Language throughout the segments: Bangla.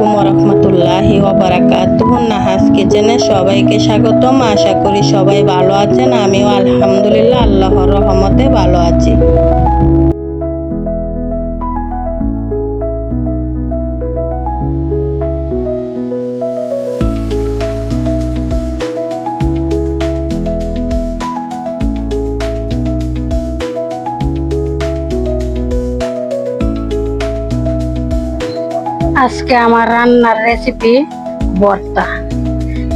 আলাইকুম রহমতুল্লাহি ওবারাকাতুহ। নাহাজ কিচেনে সবাইকে স্বাগতম। আশা করি সবাই ভালো আছেন। আমিও আলহামদুলিল্লাহ, আল্লাহর রহমতে ভালো আছি। আজকে আমার রান্নার রেসিপি ভর্তা।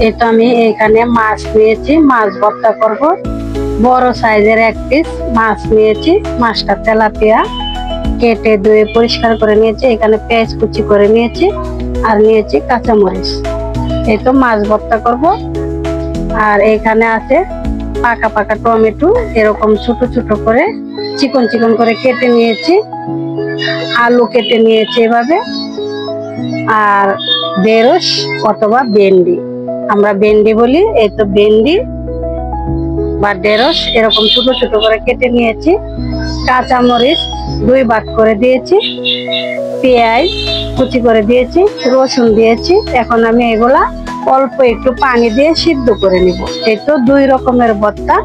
এই তো আমি এখানে মাছ নিয়েছি, মাছ ভর্তা করব। বড় সাইজের এক পিস মাছ নিয়েছি, মাছটা তেলাপিয়া কেটে ধুয়ে পরিষ্কার করে নিয়েছি, এখানে পেঁয়াজ কুচি করে নিয়েছি আর নিয়েছি কাঁচামরিচ। এই তো মাছ ভর্তা করব। আর এখানে আছে পাকা পাকা টমেটো, এরকম ছোট ছোট করে, চিকন চিকন করে কেটে নিয়েছি। আলু কেটে নিয়েছি এভাবে। আর ঢেঁড়স অথবা ভেন্ডি আমরা ভেন্ডি বলি, এই তো ভেন্ডি বা ঢেঁড়স এরকম ছোট ছোট করে কেটে নিয়েছি। কাঁচামরিচ দুই ভাগ করে দিয়েছি, পেঁয়াজ কুচি করে দিয়েছি, রসুন দিয়েছি। এখন আমি এগুলা অল্প একটু পানি দিয়ে সিদ্ধ করে নিব। এই তো দুই রকমের ভর্তা।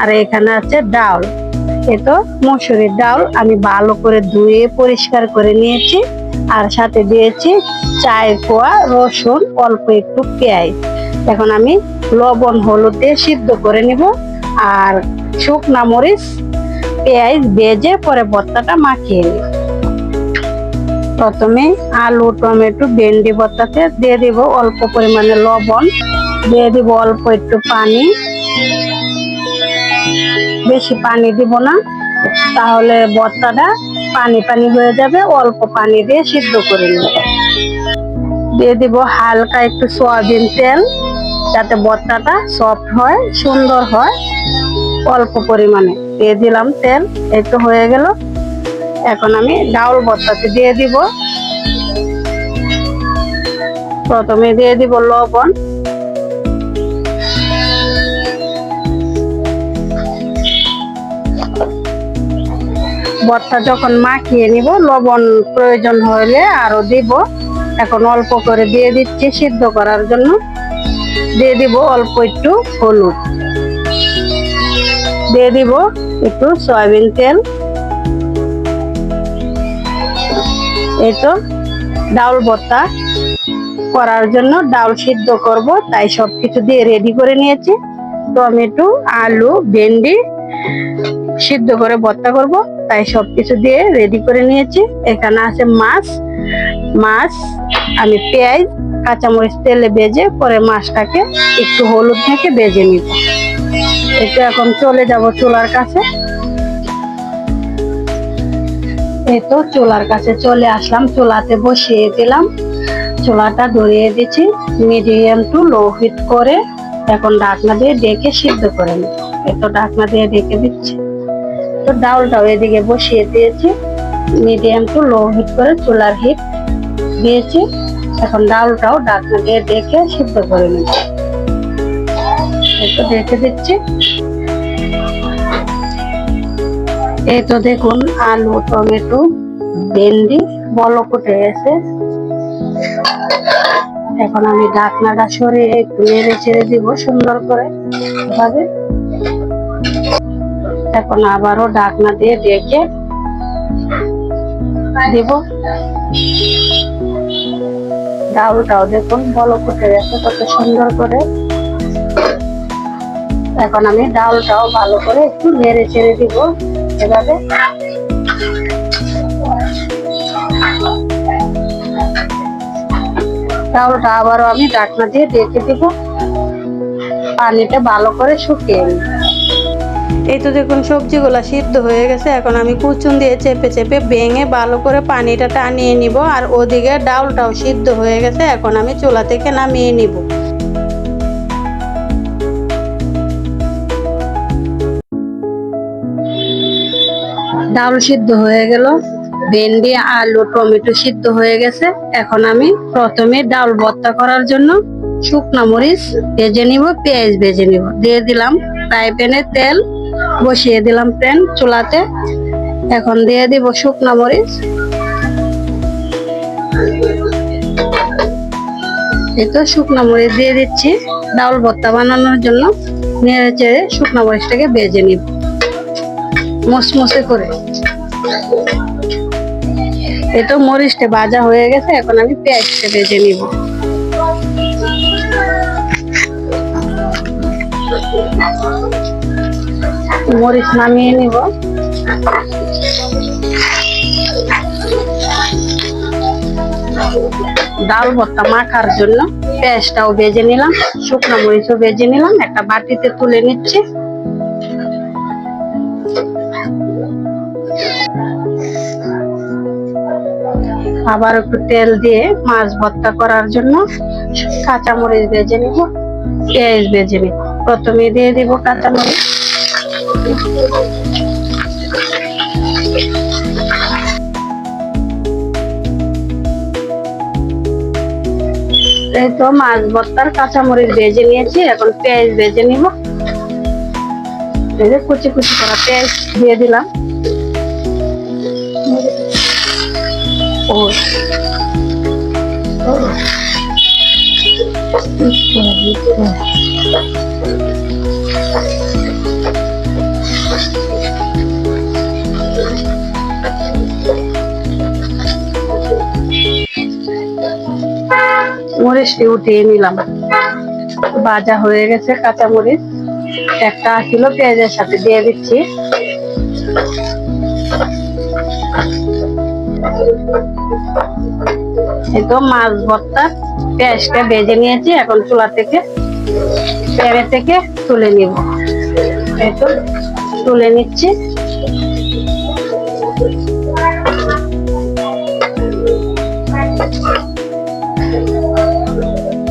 আর এখানে আছে ডাল। এই তো? মসুরির ডাল আমি ভালো করে ধুয়ে পরিষ্কার করে নিয়েছি। আর সাথে দিয়েছি চায়ের কোয়া, রসুন, অল্প একটু পেঁয়াজ। এখন আমি লবণ, হলুদ দিয়ে সিদ্ধ করে নিব। আর শুকনা মরিচ, পেঁয়াজ ভেজে পরে ভর্তাটা মাখিয়ে নিব। প্রথমে আলু, টমেটো, ভেন্ডি ভর্তাতে দিয়ে দিব অল্প পরিমাণে লবণ। দিয়ে দিব অল্প একটু পানি। বেশি পানি দিব না। তাহলে ভর্তাটা পানি পানি হয়ে যাবে, অল্প পানি দিয়ে সিদ্ধ করে নেব। দিয়ে দিব হালকা একটু সয়াবিন তেল, যাতে ভর্তাটা সফট হয়, সুন্দর হয়, অল্প পরিমাণে। দিয়ে দিলাম তেল একটু হয়ে গেল। এখন আমি ডাউল ভর্তাতে দিয়ে দিব। প্রথমে দিয়ে দিব লবণ। ভর্তা যখন মাখিয়ে নিব, লবণ প্রয়োজন হলে আরও দিব। এখন অল্প করে দিয়ে দিচ্ছি সিদ্ধ করার জন্য। দিয়ে দিব অল্প একটু হলুদ। দিয়ে দিব একটু সয়াবিন তেল। এই তো ডাউল ভর্তা করার জন্য ডাউল সিদ্ধ করব, তাই সব কিছু দিয়ে রেডি করে নিয়েছি। টমেটো, আলু, ভেন্ডি সিদ্ধ করে ভর্তা করব। তাই সবকিছু দিয়ে রেডি করে নিয়েছি। এখানে আছে মাছ মাছ, আমি পেঁয়াজ, কাঁচামরিচ তেলে বেজে পরে মাছটাকে একটু হলুদ থেকে বেজে নিব। একটু এখন চলে যাব চুলার কাছে। এই তো চুলার কাছে চলে আসলাম। চুলাতে বসিয়ে দিলাম। চুলাটা ধরিয়ে দিচ্ছি। মিডিয়াম টু লো হিট করে এখন ঢাকনা দিয়ে ডেকে সিদ্ধ করে নিব। এই তো ঢাকনা দিয়ে ডেকে দিচ্ছি। তো ডাউলটাও এদিকে বসিয়ে দিয়েছি। মিডিয়াম টু লো হিট করে চুলার হিট দিয়েছি। এখন ডাউলটাও ডাকনা দিয়ে ডেকে সিদ্ধ করে নিব। একটু দেখে দিচ্ছি। এই তো দেখুন, আলু, টমেটো, ভেন্ডি, বলক উঠে গেছে। এখন আমি ঢাকনাটা সরিয়ে একটু নেড়ে ছেড়ে দিব সুন্দর করে। ভাবে এখন আবারও ঢাকনা দিয়ে ডেকে দিব। ডাউলটাও দেখুন, বলক উঠে গেছে, কত সুন্দর করে। এখন আমি ডাউলটাও ভালো করে একটু নেড়ে ছেড়ে দিব এভাবে। ডাউলটা আবারও আমি ডাকনা দিয়ে ডেকে দিব। পানিটা ভালো করে শুকিয়ে এই তো দেখুন, সবজিগুলা সিদ্ধ হয়ে গেছে। এখন আমি কুচুন দিয়ে চেপে চেপে ভেঙে ভালো করে পানিটা টানিয়ে নিব। আর ওদিকে ডাউলটাও সিদ্ধ হয়ে গেছে। এখন আমি চুলা থেকে নামিয়ে নিব। ডাউল সিদ্ধ হয়ে গেল। ভেন্ডি, আলু, টমেটো সিদ্ধ হয়ে গেছে। এখন আমি প্রথমে ডাউল ভর্তা করার জন্য শুকনা মরিচ ভেজে নিব, পেঁয়াজ ভেজে নিব। দিয়ে দিলাম ফ্রাই প্যানে তেল। বসিয়ে দিলাম প্যান চুলাতে। এখন দিয়ে দিব শুকনা মরিচ। এই তো শুকনো মরিচ দিয়ে দিচ্ছি। ডাউল ভর্তা বানানোর জন্য নেড়ে চেড়ে শুকনো মরিচটাকে বেজে নিব। মসমসে করে। এই তো মরিচটা ভাজা হয়ে গেছে, এখন আমি পেঁয়াজটা বেজে নিব। মরিচ নামিয়ে নিব। ডাল ভর্তা মাখার জন্য পেঁয়াজটাও ভেজে নিলাম, শুকনো মরিচও ভেজে নিলাম, একটা বাটিতে তুলে নিচ্ছি। আবার একটু তেল দিয়ে মাছ ভর্তা করার জন্য কাঁচা মরিচ ভেজে নিব, পেঁয়াজ ভেজে নিব। প্রথমে দিয়ে দিব কাঁচা মরিচ এই তো মাছ ভর্তার কাঁচামরিচ ভেজে নিয়েছি, এখন পেঁয়াজ ভেজে নিব। যে কুচি কুচি করা পেঁয়াজ দিয়ে দিলাম। ও। মরিচটি উঠিয়ে নিলাম। ভাজা হয়ে গেছে কাঁচা মরিচ একটা কিলো পেঁয়াজের সাথে দিয়ে দিচ্ছি। এই তো মাছ ভর্তা, পেঁয়াজটা ভেজে নিয়েছি, এখন চুলা থেকে প্যানে থেকে তুলে নিব। এই তুলে নিচ্ছি।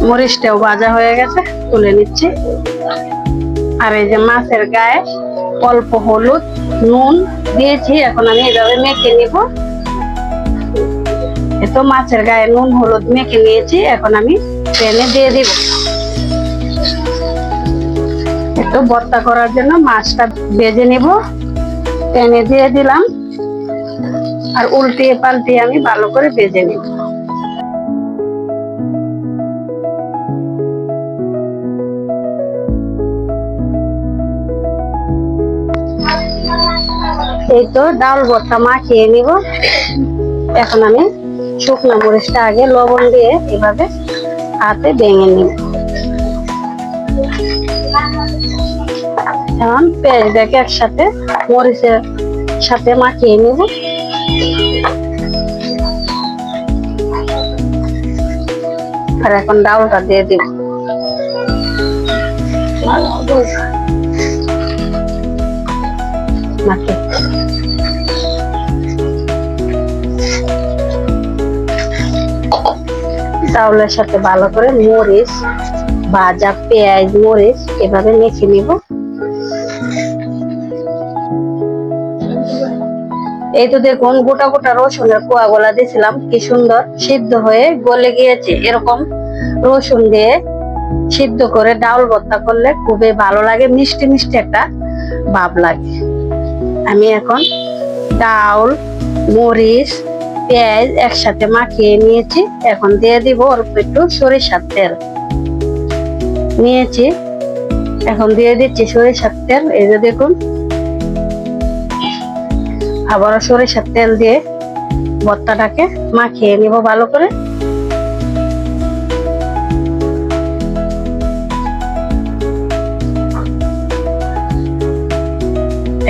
মরিচটাও ভাজা হয়ে গেছে, তুলে নিচ্ছি। আর এই যে মাছের গায়ে অল্প হলুদ, নুন দিয়েছি, এখন আমি এভাবে মেখে নিব। এতো মাছের গায়ে নুন, হলুদ মেখে নিয়েছি, এখন আমি প্যানে দিয়ে দিব। একটু ভর্তা করার জন্য মাছটা ভেজে নিব। প্যানে দিয়ে দিলাম। আর উল্টিয়ে পাল্টিয়ে আমি ভালো করে ভেজে নিব। এই তো ডাল ভর্তা মাখিয়ে নিব। এখন আমি শুকনো মরিচটা আগে লবণ দিয়ে এভাবে হাতে ভেঙে নিব। এখন পেঁয়াজটাকে একসাথে মরিচের সাথে মাখিয়ে নিব। আর এখন ডাউলটা দিয়ে দিব। মাখিয়ে। চাউলের সাথে ভালো করে মরিচ, ভাজা, পেঁয়াজ, মরিচ এভাবে মেখে নিব। এই তো দেখুন, গোটা গোটা রসুনের কোয়া গোলা দিয়েছিলাম, কি সুন্দর সিদ্ধ হয়ে গলে গিয়েছে। এরকম রসুন দিয়ে সিদ্ধ করে ডাউল ভর্তা করলে খুবই ভালো লাগে, মিষ্টি মিষ্টি একটা ভাব লাগে। আমি এখন ডাউল, মরিচ পেঁয়াজ একসাথে মাখিয়ে নিয়েছি। এখন দিয়ে দিব অল্প একটু সরিষার তেল। নিয়েছি। এখন দিয়ে দিচ্ছি সরিষার তেল। এই যে দেখুন। আবার সরিষার তেল দিয়ে ভর্তাটাকে মাখিয়ে নিব ভালো করে।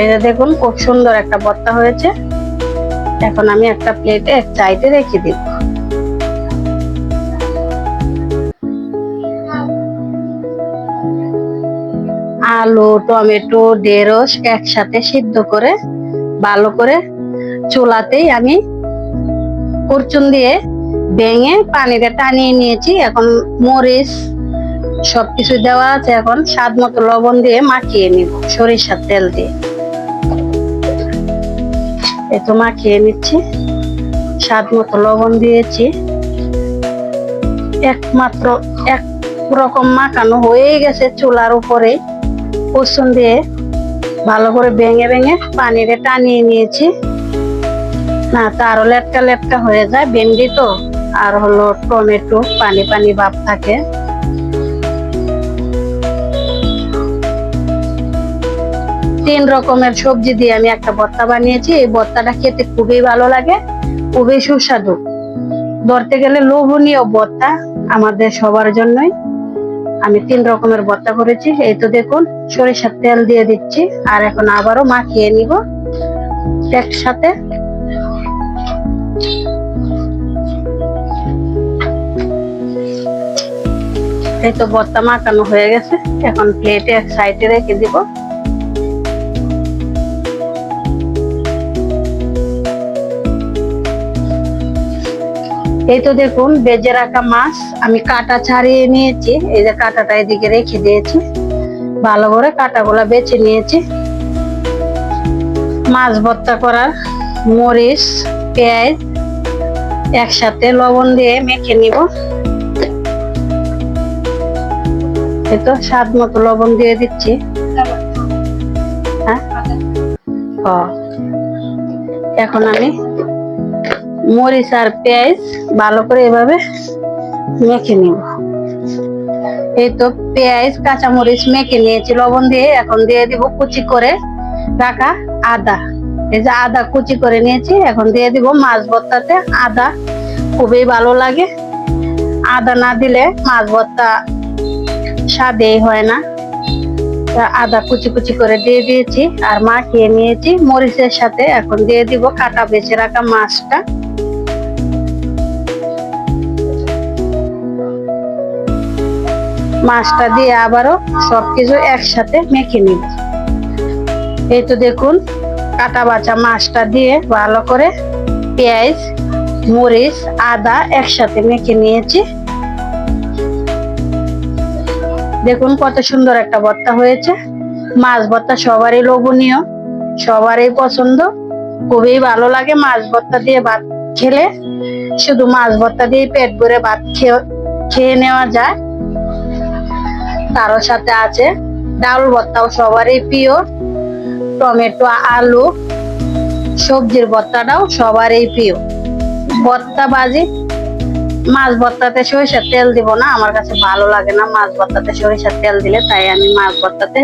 এই যে দেখুন, খুব সুন্দর একটা ভর্তা হয়েছে। এখন আমি একটা প্লেটে এক চাইতে রেখে দিব আলু, টমেটো, ঢেঁড়স একসাথে সিদ্ধ করে ভালো করে চুলাতেই আমি কুরচুন দিয়ে ভেঙে পানিতে টানিয়ে নিয়েছি। এখন মরিচ সবকিছু দেওয়া আছে। এখন স্বাদ মতো লবণ দিয়ে মাখিয়ে নিব সরিষার তেল দিয়ে। এতো মাখিয়ে নিচ্ছি। স্বাদ মতো লবণ দিয়েছি। একমাত্র এক রকম মাখানো হয়ে গেছে চুলার উপরে। কুসুম দিয়ে ভালো করে ভেঙে ভেঙে পানিরে টানিয়ে নিয়েছি। না, তারও লেটকা লেটকা হয়ে যায়, ভেন্ডি তো। আর হলো টমেটো, পানি পানি ভাব থাকে। তিন রকমের সবজি দিয়ে আমি একটা ভর্তা বানিয়েছি। এই ভর্তাটা খেতে খুবই ভালো লাগে, খুবই সুস্বাদু। ধরতে গেলে লোভনীয় ভর্তা আমাদের সবার জন্যই। আমি তিন রকমের ভর্তা করেছি। এই তো দেখুন, সরিষার তেল দিয়ে দিচ্ছি আর এখন আবারও মাখিয়ে নিব একসাথে। এই তো ভর্তা মাখানো হয়ে গেছে। এখন প্লেটে এক সাইডে রেখে দিব। এই তো দেখুন, বেজে রাখা মাছ। আমি কাটা ছাড়িয়ে নিয়েছি। এই যে কাটাটা এদিকে রেখে দিয়েছি। ভালো করে কাটাগুলা বেছে নিয়েছি। মাছ ভর্তা করার মরিচ, পেঁয়াজ একসাথে লবণ দিয়ে মেখে নিব। তো স্বাদ মতো লবণ দিয়ে দিচ্ছি। হ্যাঁ? এখন আমি মরিচ আর পেঁয়াজ ভালো করে এভাবে মেখে নিব। এই তো পেঁয়াজ কাঁচা মরিচ মেখে নিয়েছি, লবণ দিয়ে এখন দিয়ে দিব কুচি করে রাখা আদা। এই যে আদা কুচি করে নিয়েছি, এখন দিয়ে দিব মাছ ভর্তাতে আদা। খুবই ভালো লাগে। আদা না দিলে মাছ ভর্তা স্বাদেই হয় না। আদা কুচি কুচি করে দিয়ে দিয়েছি আর মাখিয়ে নিয়েছি। মরিচের সাথে এখন দিয়ে দিব কাটা বেছে রাখা মাছটা। মাছটা দিয়ে আবারও সবকিছু একসাথে মেখে নিব। এই তো দেখুন, কাটা বাছা মাছটা দিয়ে ভালো করে পেঁয়াজ, মরিচ, আদা একসাথে মেখে নিয়েছি। দেখুন কত সুন্দর একটা ভর্তা হয়েছে। মাছ ভর্তা সবারই লোভনীয়, সবারই পছন্দ। খুবই ভালো লাগে মাছ ভর্তা দিয়ে ভাত খেলে। শুধু মাছ ভর্তা দিয়ে পেট ভরে ভাত খেয়ে খেয়ে নেওয়া যায়। তারও সাথে আছে ডাউল ভর্তাও সবারই প্রিয়, টমেটো, আলু, সবজির ভর্তাটাও সবারই প্রিয়। ভর্তা বাজি, মাছ ভর্তাতে সরিষার তেল দিব না, আমার কাছে ভালো লাগে না মাছ ভর্তাতে সরিষার তেল দিলে, তাই আমি মাছ ভর্তাতে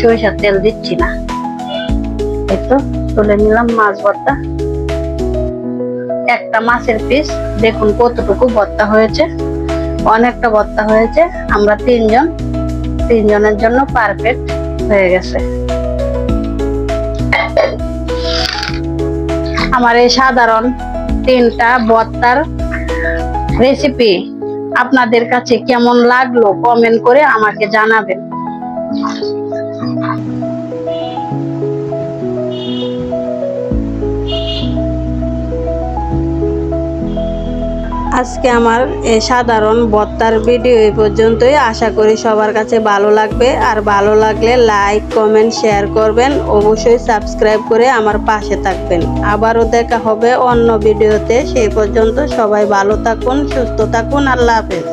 সরিষার তেল দিচ্ছি না। এই তো, তুলে নিলাম মাছ ভর্তা। একটা মাছের পিস, দেখুন কতটুকু ভর্তা হয়েছে। অনেকটা ভর্তা হয়েছে, আমরা তিনজন তিনজনের জন্য পারফেক্ট হয়ে গেছে। আমার এই সাধারণ তিনটা বত্তার রেসিপি আপনাদের কাছে কেমন লাগল কমেন্ট করে আমাকে জানাবেন। আজকে আমার সাধারণ বত্তার ভিডিও এই পর্যন্তই। আশা করি সবার কাছে ভালো লাগবে। আর ভালো লাগলে লাইক কমেন্ট শেয়ার করবেন। অবশ্যই সাবস্ক্রাইব করে আমার পাশে থাকবেন। আবারও দেখা হবে অন্য ভিডিওতে সেই পর্যন্ত সবাই ভালো থাকুন, সুস্থ থাকুন। আল্লাহ হাফেজ।